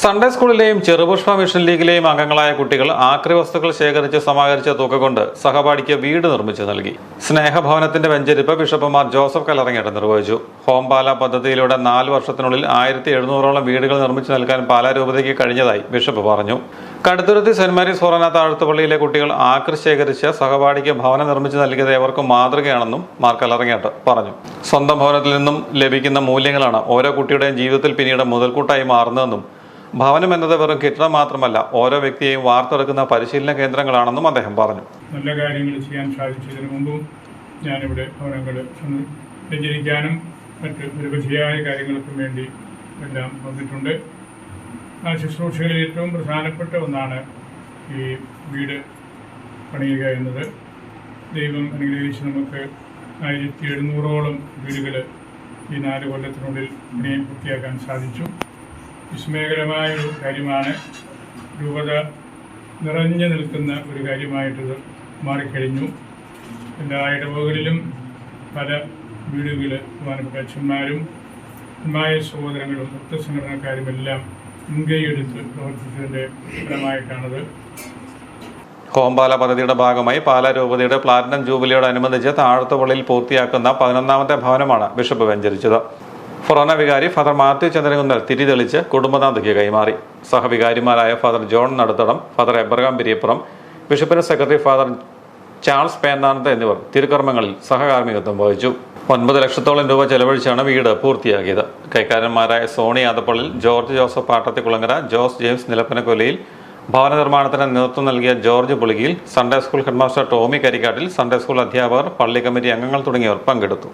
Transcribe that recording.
Sunday സ്കൂളിലെയും ചെറുപുഷ്പ mission ലീഗിലെയും അംഗങ്ങളായ കുട്ടികൾ ആക്രി വസ്തുക്കൾ ശേഖരിച്ച് സമാഹരിച്ച തുക കൊണ്ട് സഹപാഠിക്ക് വീട് നിർമ്മിച്ചു നൽകി. സ്നേഹഭവനത്തിന്റെ വെഞ്ചരിപ്പ് ബിഷപ്പുമാർ ജോസഫ് കലറങ്ങേട്ട് നിർവഹിച്ചു. ഹോം ഹോംപാല പദ്ധതിയിലൂടെ നാല് വർഷത്തിനുള്ളിൽ ആയിരത്തി എഴുന്നൂറോളം വീടുകൾ നിർമ്മിച്ചു നൽകാൻ പാലാ രൂപതയ്ക്ക് കഴിഞ്ഞതായി ബിഷപ്പ് പറഞ്ഞു. കടുത്തുരുത്തി സെന്റ് മാരീസ് ഫൊറന താഴ്ത്തുപള്ളിയിലെ കുട്ടികൾ ആക്രി ശേഖരിച്ച് സഹപാഠിക്ക് ഭവനം നിർമ്മിച്ചു നൽകിയത് ഏവർക്കും മാതൃകയാണെന്നും മാർ കലറങ്ങേട്ട് പറഞ്ഞു. സ്വന്തം ഭവനത്തിൽ നിന്നും ലഭിക്കുന്ന മൂല്യങ്ങളാണ് ഓരോ കുട്ടിയുടെയും ജീവിതത്തിൽ പിന്നീട് മുതൽക്കൂട്ടായി മാറുന്നതെന്നും ഭവനം എന്നത് വെറും കെട്ടിടം മാത്രമല്ല ഓരോ വ്യക്തിയെയും വാർത്തെടുക്കുന്ന പരിശീലന കേന്ദ്രങ്ങളാണെന്നും അദ്ദേഹം പറഞ്ഞു. നല്ല കാര്യങ്ങൾ ചെയ്യാൻ സാധിച്ചതിന് മുമ്പും ഞാനിവിടെ ഭവനങ്ങൾ സഞ്ചരിക്കാനും മറ്റ് നിരവധിയായ കാര്യങ്ങൾക്കും വേണ്ടി എല്ലാം വന്നിട്ടുണ്ട്. ആ ശുശ്രൂഷകളിൽ ഏറ്റവും പ്രധാനപ്പെട്ട ഒന്നാണ് ഈ വീട് പണിയുക എന്നത്. ദൈവം അനുഗ്രഹിച്ച് നമുക്ക് ആയിരത്തി എഴുന്നൂറോളം വീടുകൾ ഈ നാല് കൊല്ലത്തിനുള്ളിൽ പണിയും പൂർത്തിയാക്കാൻ സാധിച്ചു. വിസ്മയകരമായ ഒരു കാര്യമാണ് രൂപത നിറഞ്ഞു നിൽക്കുന്ന ഒരു കാര്യമായിട്ടത് മാറിക്കഴിഞ്ഞു. എല്ലാ ഇടവകളിലും പല വീടുകൾ പ്രധാനപ്പെട്ട അച്ഛന്മാരും അന്മായ സഹോദരങ്ങളും ഭക്തസംഘടനക്കാരും സംഘടനക്കാരുമെല്ലാം മുൻകൈയെടുത്ത് പ്രവർത്തിച്ചതിന്റെ ഫലമായിട്ടാണത്. ഹോംപാല പദ്ധതിയുടെ ഭാഗമായി പാല രൂപതയുടെ പ്ലാറ്റിനം ജൂബിലിയോടനുബന്ധിച്ച് താഴത്തുപള്ളിയിൽ പൂർത്തിയാക്കുന്ന പതിനൊന്നാമത്തെ ഭവനമാണ് ബിഷപ്പ് വെഞ്ചരിച്ചത്. ഫൊറോന വികാരി ഫാദർ മാത്യു ചന്ദ്രകുന്നൽ തിരിതെളിച്ച് കുടുംബനാഥയ്ക്ക് കൈമാറി. സഹവികാരിമാരായ father John Naduthadam father Abraham Piriyappuram ബിഷപ്പിന്റെ സെക്രട്ടറി ഫാദർ ചാൾസ് പേന്നാനത്ത് എന്നിവർ തിരുക്കർമ്മങ്ങളിൽ സഹകാർമ്മികത്വം വഹിച്ചു. ഒൻപത് ലക്ഷത്തോളം രൂപ ചെലവഴിച്ചാണ് വീട് പൂർത്തിയാക്കിയത്. കൈക്കാരന്മാരായ Soni Adappallil George Joseph Pattathikulangara Jose James Nilappanakolayil ഭവന നിർമ്മാണത്തിന് നേതൃത്വം നൽകിയ George Pulikiyil Sunday school headmaster Tomy Karikattil Sunday school അധ്യാപകർ പള്ളി കമ്മിറ്റി അംഗങ്ങൾ തുടങ്ങിയവർ പങ്കെടുത്തു.